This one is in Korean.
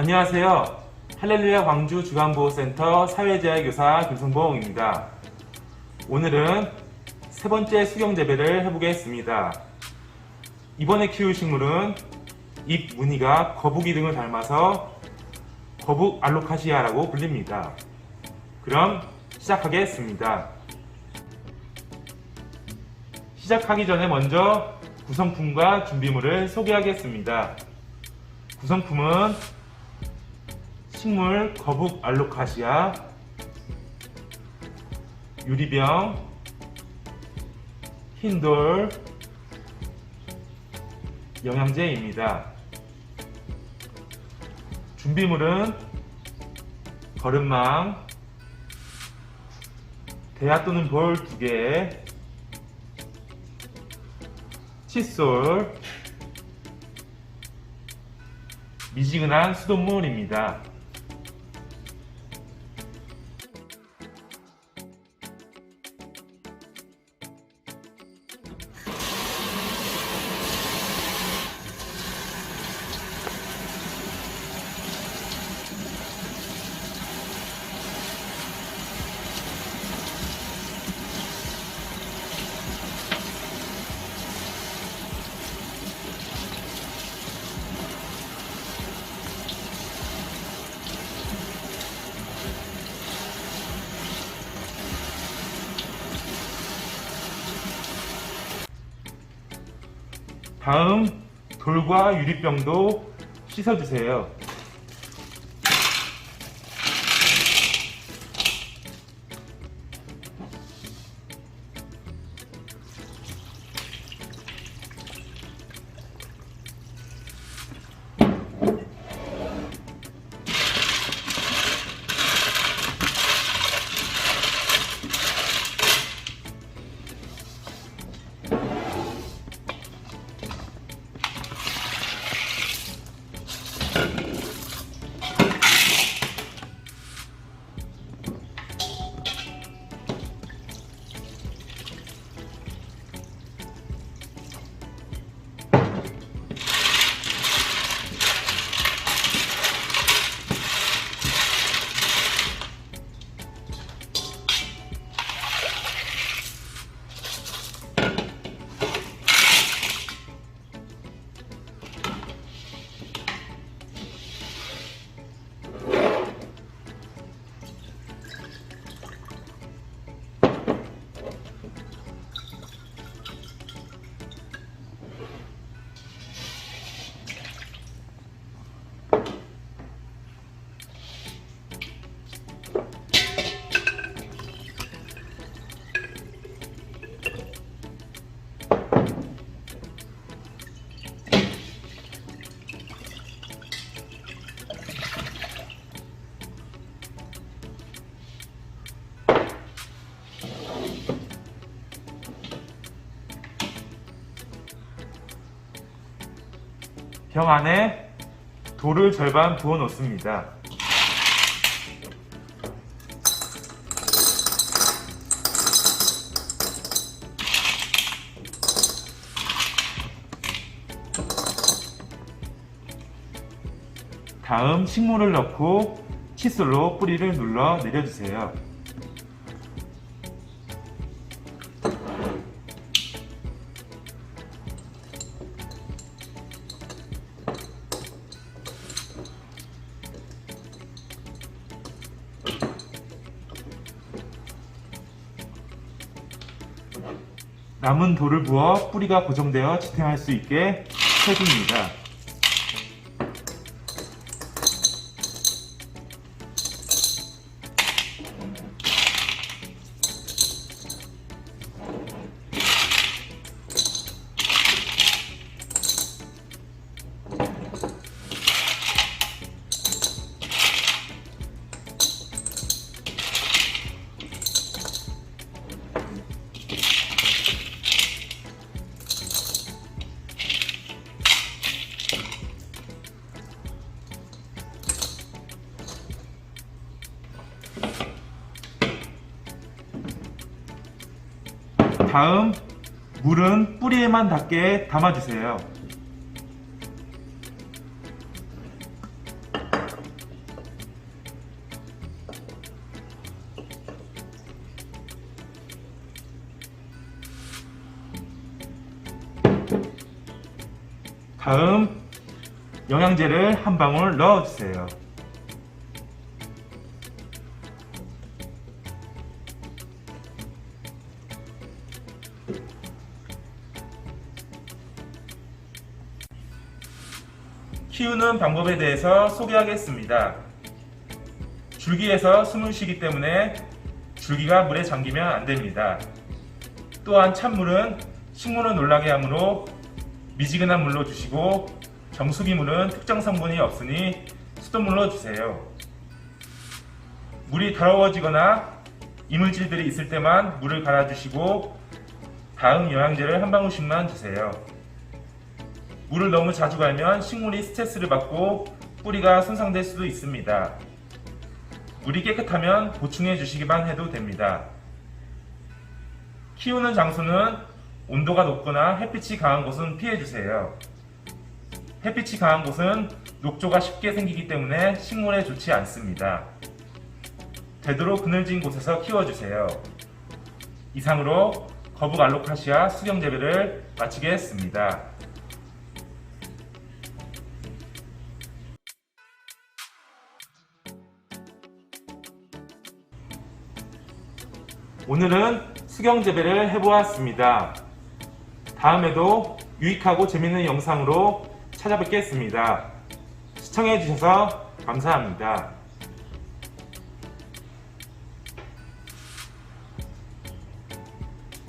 안녕하세요. 할렐루야 광주 주간보호센터 사회재해교사 김성봉입니다. 오늘은 세 번째 수경 재배를 해보겠습니다. 이번에 키울 식물은 잎 무늬가 거북이 등을 닮아서 거북 알로카시아라고 불립니다. 그럼 시작하겠습니다. 시작하기 전에 먼저 구성품과 준비물을 소개하겠습니다. 구성품은 식물 거북 알로카시아, 유리병, 흰돌, 영양제입니다. 준비물은 거름망, 대야 또는 볼두 개, 칫솔, 미지근한 수돗물입니다. 다음 돌과 유리병도 씻어주세요. 병 안에 돌을 절반 부어 놓습니다. 다음 식물을 넣고 칫솔로 뿌리를 눌러 내려주세요. 남은 돌을 부어 뿌리가 고정되어 지탱할 수 있게 해줍니다. 다음 물은 뿌리에만 닿게 담아주세요. 다음 영양제를 한 방울 넣어주세요. 키우는 방법에 대해서 소개하겠습니다. 줄기에서 숨을 쉬기 때문에 줄기가 물에 잠기면 안 됩니다. 또한 찬물은 식물을 놀라게 하므로 미지근한 물로 주시고 정수기 물은 특정 성분이 없으니 수돗물로 주세요. 물이 더러워지거나 이물질들이 있을 때만 물을 갈아주시고 다음 영양제를 한 방울씩만 주세요. 물을 너무 자주 갈면 식물이 스트레스를 받고 뿌리가 손상될 수도 있습니다. 물이 깨끗하면 보충해 주시기만 해도 됩니다. 키우는 장소는 온도가 높거나 햇빛이 강한 곳은 피해 주세요. 햇빛이 강한 곳은 녹조가 쉽게 생기기 때문에 식물에 좋지 않습니다. 되도록 그늘진 곳에서 키워주세요. 이상으로 거북 알로카시아 수경 재배를 마치겠습니다. 오늘은 수경 재배를 해보았습니다. 다음에도 유익하고 재밌는 영상으로 찾아뵙겠습니다. 시청해주셔서 감사합니다.